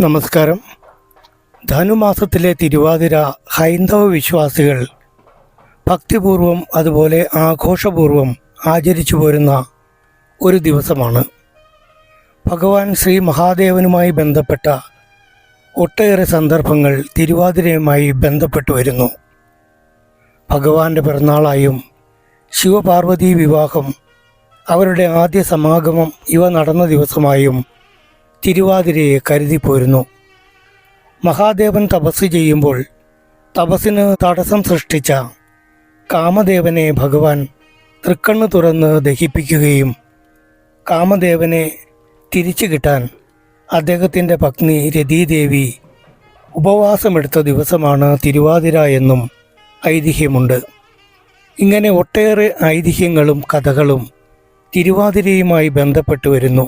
നമസ്കാരം. ധനുമാസത്തിലെ തിരുവാതിര ഹൈന്ദവ വിശ്വാസികൾ ഭക്തിപൂർവം അതുപോലെ ആഘോഷപൂർവം ആചരിച്ചു പോരുന്ന ഒരു ദിവസമാണ്. ഭഗവാൻ ശ്രീ മഹാദേവനുമായി ബന്ധപ്പെട്ട ഒട്ടേറെ സന്ദർഭങ്ങൾ തിരുവാതിരയുമായി ബന്ധപ്പെട്ടു വരുന്നു. ഭഗവാന്റെ പിറന്നാളായും ശിവപാർവതി വിവാഹം അവരുടെ ആദ്യ സമാഗമം ഇവ നടന്ന ദിവസമായും തിരുവാതിരയെ കരുതിപ്പോരുന്നു മഹാദേവൻ തപസ് ചെയ്യുമ്പോൾ തപസ്സിന് തടസ്സം സൃഷ്ടിച്ച കാമദേവനെ ഭഗവാൻ തൃക്കണ്ണ് തുറന്ന് ദഹിപ്പിക്കുകയും കാമദേവനെ തിരിച്ചു കിട്ടാൻ അദ്ദേഹത്തിന്റെ പത്നി രതീദേവി ഉപവാസമെടുത്ത ദിവസമാണ് തിരുവാതിര എന്നും ഐതിഹ്യമുണ്ട്. ഇങ്ങനെ ഒട്ടേറെ ഐതിഹ്യങ്ങളും കഥകളും തിരുവാതിരയുമായി ബന്ധപ്പെട്ടു വരുന്നു.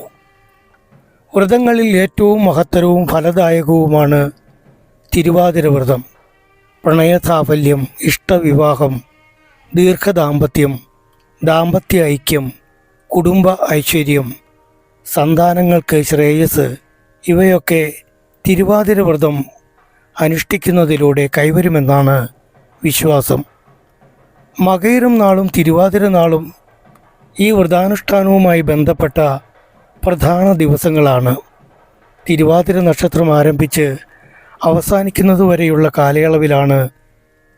വ്രതങ്ങളിൽ ഏറ്റവും മഹത്തരവും ഫലദായകവുമാണ് തിരുവാതിര വ്രതം പ്രണയസാഫല്യം ഇഷ്ടവിവാഹം ദീർഘദാമ്പത്യം ദാമ്പത്യ ഐക്യം കുടുംബ ഐശ്വര്യം സന്താനങ്ങൾക്ക് ശ്രേയസ് ഇവയൊക്കെ തിരുവാതിര വ്രതം അനുഷ്ഠിക്കുന്നതിലൂടെ കൈവരുമെന്നാണ് വിശ്വാസം. മകയിരം നാളും തിരുവാതിര നാളും ഈ വ്രതാനുഷ്ഠാനവുമായി ബന്ധപ്പെട്ട പ്രധാന ദിവസങ്ങളാണ്. തിരുവാതിര നക്ഷത്രം ആരംഭിച്ച് അവസാനിക്കുന്നതുവരെയുള്ള കാലയളവിലാണ്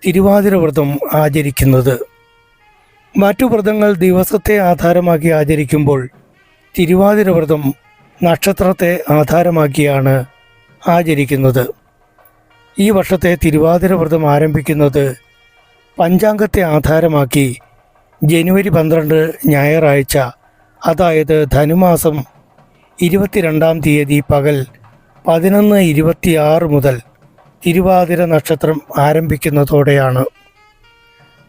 തിരുവാതിര വ്രതം ആചരിക്കുന്നത്. മറ്റു വ്രതങ്ങൾ ദിവസത്തെ ആധാരമാക്കി ആചരിക്കുമ്പോൾ തിരുവാതിര വ്രതം നക്ഷത്രത്തെ ആധാരമാക്കിയാണ് ആചരിക്കുന്നത്. ഈ വർഷത്തെ തിരുവാതിര വ്രതം ആരംഭിക്കുന്നത് പഞ്ചാംഗത്തെ ആധാരമാക്കി ജനുവരി പന്ത്രണ്ട് ഞായറാഴ്ച അതായത് ധനുമാസം ഇരുപത്തിരണ്ടാം തീയതി പകൽ പതിനൊന്ന് ഇരുപത്തിയാറ് മുതൽ തിരുവാതിര നക്ഷത്രം ആരംഭിക്കുന്നതോടെയാണ്.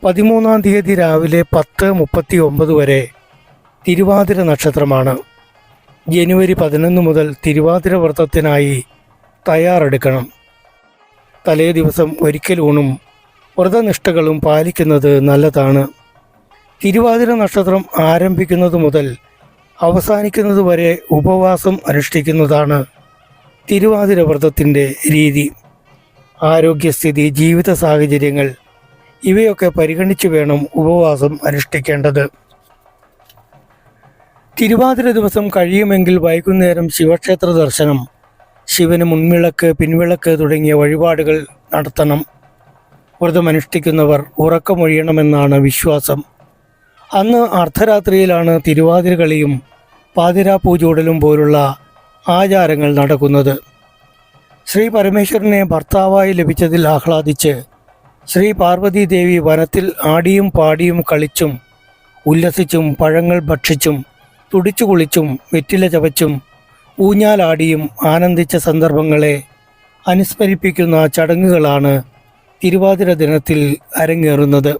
പതിമൂന്നാം തീയതി രാവിലെ പത്ത് മുപ്പത്തി ഒമ്പത് വരെ തിരുവാതിര നക്ഷത്രമാണ്. ജനുവരി പതിനൊന്ന് മുതൽ തിരുവാതിര വ്രതത്തിനായി തയ്യാറെടുക്കണം. തലേ ദിവസം ഒരിക്കലൂണും വ്രതനിഷ്ഠകളും പാലിക്കുന്നത് നല്ലതാണ്. തിരുവാതിര നക്ഷത്രം ആരംഭിക്കുന്നത് മുതൽ അവസാനിക്കുന്നത് വരെ ഉപവാസം അനുഷ്ഠിക്കുന്നതാണ് തിരുവാതിര വ്രതത്തിന്റെ രീതി. ആരോഗ്യസ്ഥിതി ജീവിത സാഹചര്യങ്ങൾ ഇവയൊക്കെ പരിഗണിച്ചു വേണം ഉപവാസം അനുഷ്ഠിക്കേണ്ടത്. തിരുവാതിര ദിവസം കഴിയുമെങ്കിൽ വൈകുന്നേരം ശിവക്ഷേത്ര ദർശനം ശിവന് മുൻവിളക്ക് പിൻവിളക്ക് തുടങ്ങിയ വഴിപാടുകൾ നടത്തണം. വ്രതമനുഷ്ഠിക്കുന്നവർ ഉറക്കമൊഴിയണമെന്നാണ് വിശ്വാസം. അന്ന് അർദ്ധരാത്രിയിലാണ് തിരുവാതിര കളിയും പോലുള്ള ആചാരങ്ങൾ നടക്കുന്നത്. ശ്രീ പരമേശ്വരനെ ഭർത്താവായി ലഭിച്ചതിൽ ആഹ്ലാദിച്ച് ശ്രീ പാർവതി ദേവി വനത്തിൽ ആടിയും പാടിയും കളിച്ചും ഉല്ലസിച്ചും പഴങ്ങൾ ഭക്ഷിച്ചും തുടിച്ചു കുളിച്ചും വെറ്റില ചവച്ചും ഊഞ്ഞാലാടിയും ആനന്ദിച്ച സന്ദർഭങ്ങളെ അനുസ്മരിപ്പിക്കുന്ന ചടങ്ങുകളാണ് തിരുവാതിര ദിനത്തിൽ അരങ്ങേറുന്നത്.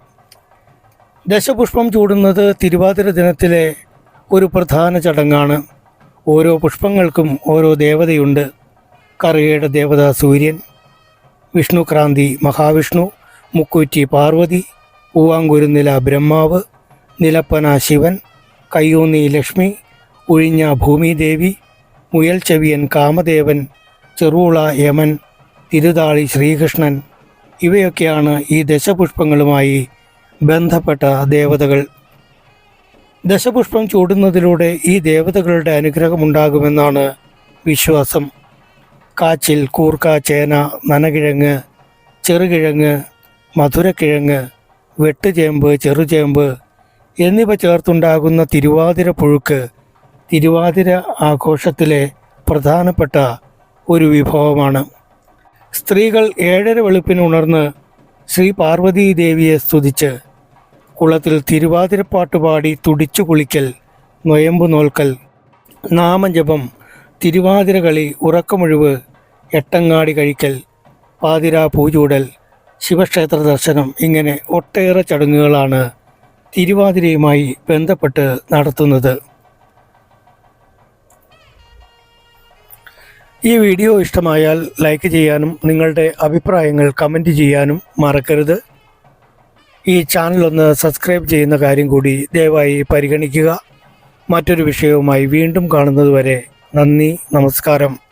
ദശപുഷ്പം ചൂടുന്നത് തിരുവാതിര ദിനത്തിലെ ഒരു പ്രധാന ചടങ്ങാണ്. ഓരോ പുഷ്പങ്ങൾക്കും ഓരോ ദേവതയുണ്ട്. കറിയുടെ ദേവത സൂര്യൻ വിഷ്ണുക്രാന്തി മഹാവിഷ്ണു മുക്കൂറ്റി പാർവതി പൂവാങ്കുരുനില ബ്രഹ്മാവ് നിലപ്പന ശിവൻ കയ്യൂന്നി ലക്ഷ്മി ഉഴിഞ്ഞ ഭൂമിദേവി മുയൽ ചെവിയൻ കാമദേവൻ ചെറുള യമൻ തിരുതാളി ശ്രീകൃഷ്ണൻ. ഇവയൊക്കെയാണ് ഈ ദശപുഷ്പങ്ങളുമായി ബന്ധപ്പെട്ട ദേവതകൾ. ദശപുഷ്പം ചൂടുന്നതിലൂടെ ഈ ദേവതകളുടെ അനുഗ്രഹമുണ്ടാകുമെന്നാണ് വിശ്വാസം. കാച്ചിൽ കൂർക്ക ചേന നനകിഴങ്ങ് ചെറുകിഴങ്ങ് മധുരക്കിഴങ്ങ് വെട്ടുചേമ്പ് ചെറുചേമ്പ് എന്നിവ ചേർത്തുണ്ടാകുന്ന തിരുവാതിര പുഴുക്ക് തിരുവാതിര ആഘോഷത്തിലെ പ്രധാനപ്പെട്ട ഒരു വിഭവമാണ്. സ്ത്രീകൾ ഏഴര വെളുപ്പിന് ഉണർന്ന് ശ്രീ പാർവതീ ദേവിയെ സ്തുതിച്ച് കുളത്തിൽ തിരുവാതിരപ്പാട്ട് പാടി തുടിച്ചു കുളിക്കൽ നൊയമ്പു നോൽക്കൽ നാമജപം തിരുവാതിര കളി ഉറക്കമൊഴിവ് എട്ടങ്ങാടി കഴിക്കൽ പാതിരാ പൂജൂടൽ ശിവക്ഷേത്ര ദർശനം ഇങ്ങനെ ഒട്ടേറെ ചടങ്ങുകളാണ് തിരുവാതിരയുമായി ബന്ധപ്പെട്ട് നടത്തുന്നത്. ഈ വീഡിയോ ഇഷ്ടമായാൽ ലൈക്ക് ചെയ്യാനും നിങ്ങളുടെ അഭിപ്രായങ്ങൾ കമന്റ് ചെയ്യാനും മറക്കരുത്. ഈ ചാനൽ ഒന്ന് സബ്സ്ക്രൈബ് ചെയ്യുന്ന കാര്യം കൂടി ദയവായി പരിഗണിക്കുക. മറ്റൊരു വിഷയവുമായി വീണ്ടും കാണുന്നതുവരെ നന്ദി നമസ്കാരം.